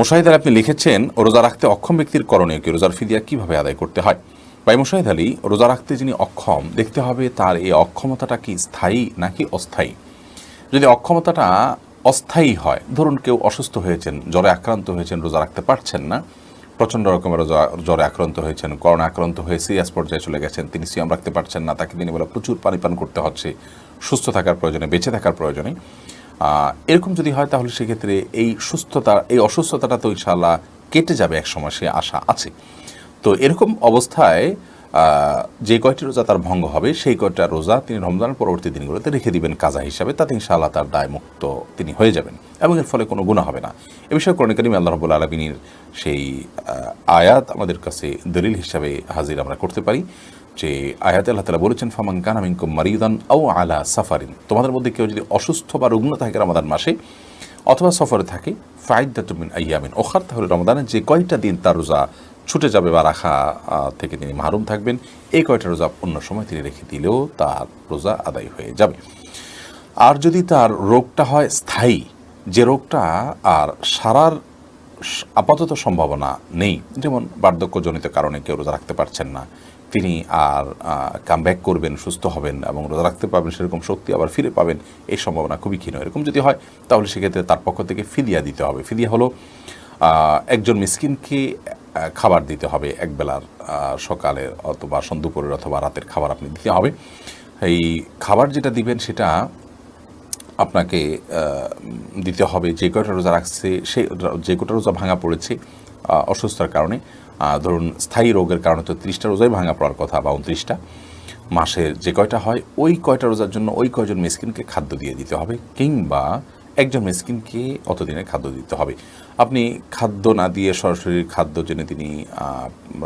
মোশাহিদ আলী আপনি লিখেছেন, রোজা রাখতে অক্ষম ব্যক্তির করণীয় কি? রোজার ফিদিয়া কীভাবে আদায় করতে হয়? ভাই মোশাহিদ আলী, রোজা রাখতে যিনি অক্ষম, দেখতে হবে তার এই অক্ষমতাটা কি স্থায়ী নাকি অস্থায়ী? যদি অক্ষমতাটা অস্থায়ী হয়, ধরুন কেউ অসুস্থ হয়েছেন, জ্বরে আক্রান্ত হয়েছেন, রোজা রাখতে পারছেন না, প্রচণ্ড রকমের জ্বরে আক্রান্ত হয়েছেন, করোনা আক্রান্ত হয়ে সিরিয়াস পর্যায়ে চলে গেছেন, তিনি সিয়াম রাখতে পারছেন না, তাকে তিনি বলে প্রচুর পানি পান করতে হচ্ছে, সুস্থ থাকার প্রয়োজনে, বেঁচে থাকার প্রয়োজনে। এরকম যদি হয় তাহলে সেক্ষেত্রে এই সুস্থতা, এই অসুস্থতাটা তো ইনশাআল্লাহ কেটে যাবে এক সময় সে আশা আছে। তো এরকম অবস্থায় যে কয়টি রোজা তার ভঙ্গ হবে, সেই কয়টা রোজা তিনি রমজানের পরবর্তী দিনগুলোতে রেখে দিবেন কাজা হিসাবে, তাতে ইনশাআল্লাহ তার দায় মুক্ত তিনি হয়ে যাবেন। এবং এর ফলে কোনো গুণা হবে না। এ বিষয়ে করণিকারী আল্লাহ রবুল আলমিনীর সেই আয়াত আমাদের কাছে দলিল হিসাবে হাজির আমরা করতে পারি। যে আয়াতে আল্লাহ তালা বলেছেন, ফামান কানামিনকুম মারিদান ও আলা সাফারিন। তোমাদের মধ্যে কেউ যদি অসুস্থ বা রুগ্ন থাকে রমাদান মাসে অথবা সফরে থাকে ফাইদাতুমিন আইয়ামিন ওখার, তাহলে রমাদানের যে কয়টা দিন তার রোজা ছুটে যাবে বা রাখা থেকে তিনি মাহরুম থাকবেন, এই কয়টা রোজা অন্য সময় তিনি রেখে দিলেও তার রোজা আদায় হয়ে যাবে। আর যদি তার রোগটা হয় স্থায়ী, যে রোগটা আর সারার আপাতত সম্ভাবনা নেই, যেমন বার্ধক্যজনিত কারণে কেউ রোজা রাখতে পারছেন না তিনি আর কাম ব্যাক করবেন, সুস্থ হবেন এবং রোজা রাখতে পারবেন, সেরকম শক্তি আবার ফিরে পাবেন, এই সম্ভাবনা খুবই ক্ষীণ। এরকম যদি হয়, তাহলে সেক্ষেত্রে তার পক্ষ থেকে ফিদিয়া দিতে হবে। ফিদিয়া হলো একজন মিসকিনকে খাবার দিতে হবে একবেলার সকালে অথবা সন্ধ্যুপুরের অথবা রাতের খাবার আপনি দিতে হবে। এই খাবার যেটা দিবেন সেটা আপনাকে দিতে হবে। যে কয়টা রোজা রাখছে সে যে কয়টা রোজা ভাঙা পড়েছে অসুস্থতার কারণে ধরুন স্থায়ী রোগের কারণে তো ত্রিশটা রোজাই ভাঙা পড়ার কথা বা উনত্রিশটা। মাসের যে কয়টা হয়, ওই কয়টা রোজার জন্য ওই কয়জন মিসকিনকে খাদ্য দিয়ে দিতে হবে, কিংবা একজন মিসকিনকে অতদিনের খাদ্য দিতে হবে। আপনি খাদ্য না দিয়ে সরাসরি খাদ্য জেনে তিনি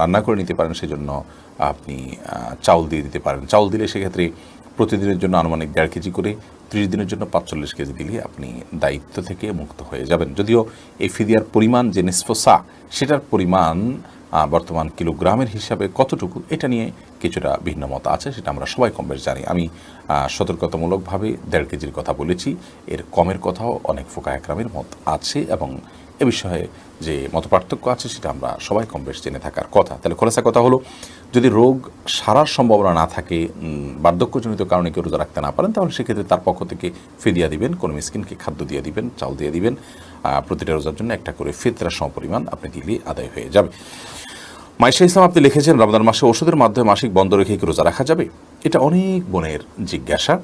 রান্না করে নিতে পারেন, সেজন্য আপনি চাউল দিয়ে দিতে পারেন। চাউল দিলে সেক্ষেত্রে প্রতিদিনের জন্য আনুমানিক দেড় কেজি করে ত্রিশ দিনের জন্য পাঁচচল্লিশ কেজি দিলে আপনি দায়িত্ব থেকে মুক্ত হয়ে যাবেন। যদিও এই ফিদিয়ার পরিমাণ যে নিসফসা সেটার পরিমাণ বর্তমান কিলোগ্রামের হিসাবে কতটুকু, এটা নিয়ে কিছুটা ভিন্ন মত আছে, সেটা আমরা সবাই কম বেশ জানি। আমি সতর্কতামূলকভাবে দেড় কেজির কথা বলেছি। এর কমের কথাও অনেক ফোকা একরামের মত আছে এবং এ বিষয়ে যে মত পার্থক্য আছে সেটা আমরা সবাই কম বেশ জেনে থাকার কথা। তাহলে খোলাসা কথা হলো, যদি রোগ সারার সম্ভাবনা না থাকে বার্ধক্যজনিত কারণে কেউ রোজা রাখতে না পারেন, তাহলে সেক্ষেত্রে তার পক্ষ থেকে ফিদিয়া দিবেন, কোনো মিসকিনকে খাদ্য দিয়ে দিবেন, চাল দিয়ে দিবেন প্রতিটা রোজার জন্য একটা করে ফিতরা সমপরিমাণ আপনি দিলে আদায় হয়ে যাবে। মাইশা ইসলাম আপনি লিখেছেন, রমজান মাসে ওষুধের মাধ্যমে মাসিক বন্ধ রেখে কি রোজা রাখা যাবে? এটা অনেক বোনের জিজ্ঞাসা।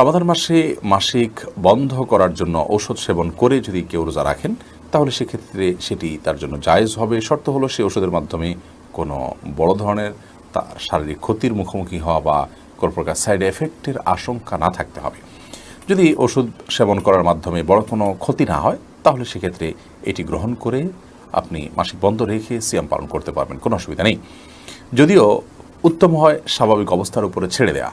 রমাদান মাসে মাসিক বন্ধ করার জন্য ঔষধ সেবন করে যদি কেউ রোজা রাখেন তাহলে সেক্ষেত্রে সেটি তার জন্য জায়েজ হবে। শর্ত হলো সে ওষুধের মাধ্যমে কোনো বড় ধরনের তার শারীরিক ক্ষতির মুখোমুখি হওয়া বা কোনো প্রকার সাইড এফেক্টের আশঙ্কা না থাকতে হবে। যদি ওষুধ সেবন করার মাধ্যমে বড় কোনো ক্ষতি না হয়, তাহলে সেক্ষেত্রে এটি গ্রহণ করে আপনি মাসিক বন্ধ রেখে সিয়াম পালন করতে পারবেন, কোনো অসুবিধা নেই। যদিও উত্তম হয় স্বাভাবিক অবস্থার উপরে ছেড়ে দেওয়া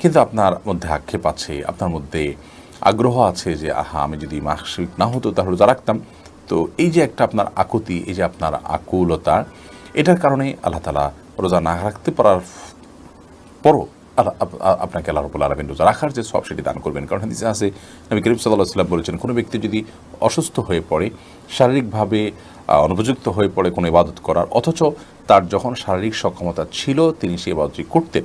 কিন্তু আপনার মধ্যে আক্ষেপ আছে, আপনার মধ্যে আগ্রহ আছে যে, আহা, আমি যদি মাসিক না হতো তাহলে রোজা রাখতাম। তো এই যে একটা আপনার আকুতি, এই যে আপনার আকুলতা, এটার কারণে আল্লাহ তালা রোজা না রাখতে পারার পরও আপনাকে আল্লাহ রবুল আলমিন রোজা রাখার যে সব সেটি দান করবেন। কারণ হাদিসে আছে, নবী করিম সাল্লাহ সাল্লাম বলেছেন, কোনো ব্যক্তি যদি অসুস্থ হয়ে পড়ে, শারীরিকভাবে অনুপযুক্ত হয়ে পড়ে কোনো ইবাদত করার, অথচ তার যখন শারীরিক সক্ষমতা ছিল, তিনি সেই ইবাদতটি করতেন।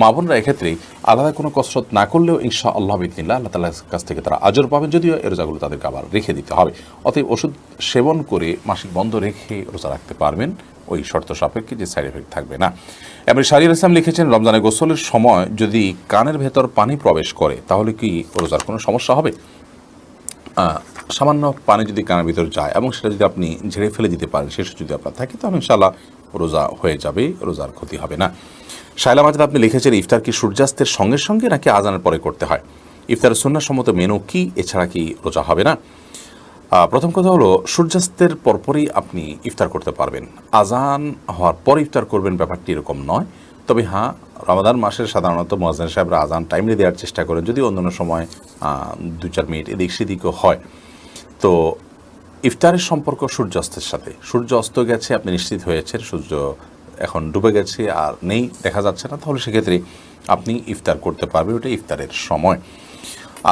মা বোনরা এক্ষেত্রে আলাদা কোনো কসরত না করলেও ইনশা আল্লাহ বিদিনিল্লা আল্লাহ তালার কাছ থেকে তারা আজর পাবেন, যদিও এ রোজাগুলো তাদেরকে আবার রেখে দিতে হবে। অতএব ওষুধ সেবন করে মাসিক বন্ধ রেখে রোজা রাখতে পারবেন, ওই শর্ত সাপেক্ষে যে সাইড এফেক্ট থাকবে না। এবার শারির ইসলাম লিখেছেন রমজানে গোসলের সময় যদি কানের ভেতর পানি প্রবেশ করে, তাহলে কি রোজার কোনো সমস্যা হবে? সামান্য পানি যদি কানের ভিতর যায় এবং সেটা যদি আপনি ঝেড়ে ফেলে দিতে পারেন শেষে যদি আপনার থাকে, তাহলে ইনশাল্লাহ রোজা হয়ে যাবে, রোজার ক্ষতি হবে না। শাইলা মাজাদ, আপনি লিখেছেন, ইফতার কি সূর্যাস্তের সঙ্গে সঙ্গে নাকি আজানের পরে করতে হয়? ইফতারের সন্ন্যাসম্মত মেনু কি? এছাড়া কি রোজা হবে না? প্রথম কথা হলো, সূর্যাস্তের পরপরই আপনি ইফতার করতে পারবেন। আজান হওয়ার পর ইফতার করবেন, ব্যাপারটি এরকম নয়। তবে হ্যাঁ রমাদান মাসের সাধারণত মহাজান সাহেবরা আজান টাইমলি দেওয়ার চেষ্টা করেন, যদি অন্যান্য সময় দু চার মিনিট এদিক সেদিকও হয়। তো ইফতারের সম্পর্ক সূর্যাস্তের সাথে। সূর্য অস্ত গেছে, আপনি নিশ্চিত হয়েছেন, সূর্য এখন ডুবে গেছে, আর নেই, দেখা যাচ্ছে না। তাহলে সেক্ষেত্রে আপনি ইফতার করতে পারবেন, ওটা ইফতারের সময়।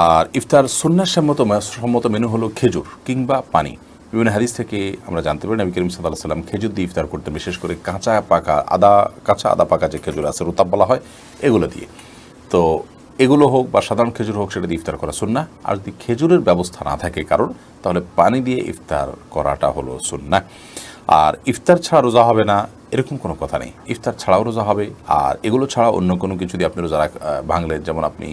আর ইফতার সন্ন্যাস সম্মত সম্মত মেনু হলো খেজুর কিংবা পানি। বিভিন্ন হাদিস থেকে আমরা জানতে পারি, নবী করিম সাল্লাহ সাল্লাম খেজুর দিয়ে ইফতার করতে বিশেষ করে কাঁচা পাকা আদা, কাঁচা আদা পাকা যে খেজুর আছে, রোতাব বলা হয়, এগুলো দিয়ে। তো এগুলো হোক বা সাধারণ খেজুর হোক, সেটা দিয়ে ইফতার করা সুন্না আর যদি খেজুরের ব্যবস্থা না থাকে কারণ, তাহলে পানি দিয়ে ইফতার করাটা হলো সুন্না আর ইফতার ছাড়া রোজা হবে না, এরকম কোনো কথা নেই। ইফতার ছাড়াও রোজা হবে, আর এগুলো ছাড়া অন্য কোনো কিছু দিয়ে আপনি রোজা ভাঙলেন, যেমন আপনি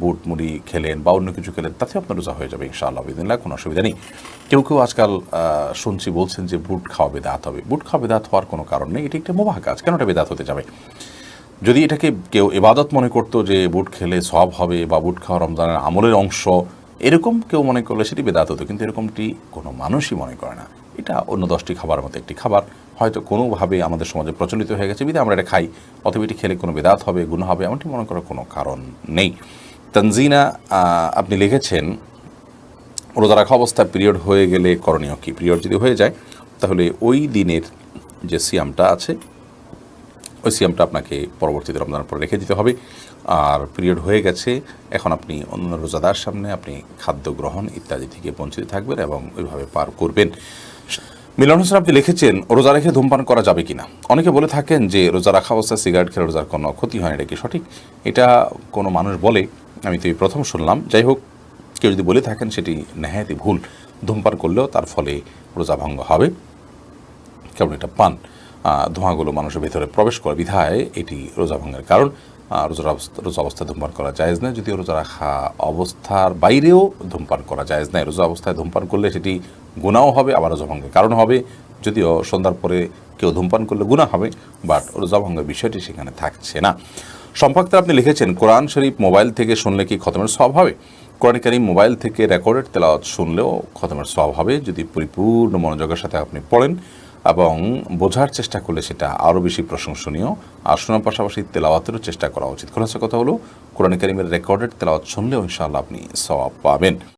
বুট মুড়ি খেলেন বা অন্য কিছু খেলেন, তাতে আপনার রোজা হয়ে যাবে ইনশাআল্লাহ বিদিনলা কোনো অসুবিধা নেই। কেউ কেউ আজকাল শুনছি বলছেন যে বুট খাওয়া বেদাত হবে। বুট খাওয়া বেদাত হওয়ার কোনো কারণ নেই, এটি একটা মোবাহ কাজ। কেন এটা বেদাত হতে যাবে? যদি এটাকে কেউ এবাদত মনে করতো যে বুট খেলে সব হবে বা বুট খাওয়া রমজানের আমলের অংশ, এরকম কেউ মনে করলে সেটি বেদাত হতো, কিন্তু এরকমটি কোনো মানুষই মনে করে না। এটা অন্য দশটি খাবার মতো একটি খাবার। হয়তো কোনোভাবে আমাদের সমাজে প্রচলিত হয়ে গেছে বিধে আমরা এটা খাই অথবা এটি খেলে কোনো বেদাত হবে গুণ হবে, এমনটি মনে করার কোনো কারণ নেই। তানজিনা আপনি লিখেছেন, রোজা রাখা অবস্থায় পিরিয়ড হয়ে গেলে করণীয় কি? পিরিয়ড যদি হয়ে যায়, তাহলে ওই দিনের যে সিয়ামটা আছে ওই সিয়ামটা আপনাকে পরবর্তীতে রমজানের পর রেখে দিতে হবে। আর পিরিয়ড হয়ে গেছে, এখন আপনি অন্য রোজাদার সামনে আপনি খাদ্য গ্রহণ ইত্যাদি থেকে বঞ্চিত থাকবেন এবং ওইভাবে পার করবেন। মিলন হোসেন, আপনি লিখেছেন, রোজা রেখে ধূমপান করা যাবে কিনা? অনেকে বলে থাকেন যে, রোজা রাখা অবস্থায় সিগারেট খেলে রোজার কোনো ক্ষতি হয় এটা কি সঠিক? এটা কোনো মানুষ বলে, আমি তো এই প্রথম শুনলাম। যাই হোক, কেউ যদি বলে থাকেন সেটি নেহায়তি ভুল। ধূমপান করলেও তার ফলে রোজা ভঙ্গ হবে। কেমন এটা পান? ধোঁয়াগুলো মানুষের ভেতরে প্রবেশ করে বিধায় এটি রোজা ভঙ্গের কারণ। রোজার অবস্থা, রোজা অবস্থায় ধূমপান করা যায়জ না যদিও রোজা রাখা অবস্থার বাইরেও ধূমপান করা জায়েজ নাই রোজা অবস্থায় ধূমপান করলে সেটি গুণাও হবে, আবার রোজা ভঙ্গের কারণ হবে। যদিও সন্ধ্যার পরে কেউ ধূমপান করলে গুণা হবে, বাট রোজা ভঙ্গের বিষয়টি সেখানে থাকছে না। সম্পর্কে আপনি লিখেছেন, কোরআন শরীফ মোবাইল থেকে শুনলে কি খতমের সব হবে? কোরআন কারিম মোবাইল থেকে রেকর্ডেড তেলাওয়াত শুনলেও খতমের সব হবে। যদি পরিপূর্ণ মনোযোগের সাথে আপনি পড়েন এবং বোঝার চেষ্টা করলে সেটা আরও বেশি প্রশংসনীয়। আর শোনার পাশাপাশি তেলাওয়াতেরও চেষ্টা করা উচিত। খোলাসা কথা হলো, কোরআন করিমের রেকর্ডেড তেলাওয়াত শুনলেও ইনশাআল্লাহ আপনি সওয়াব পাবেন।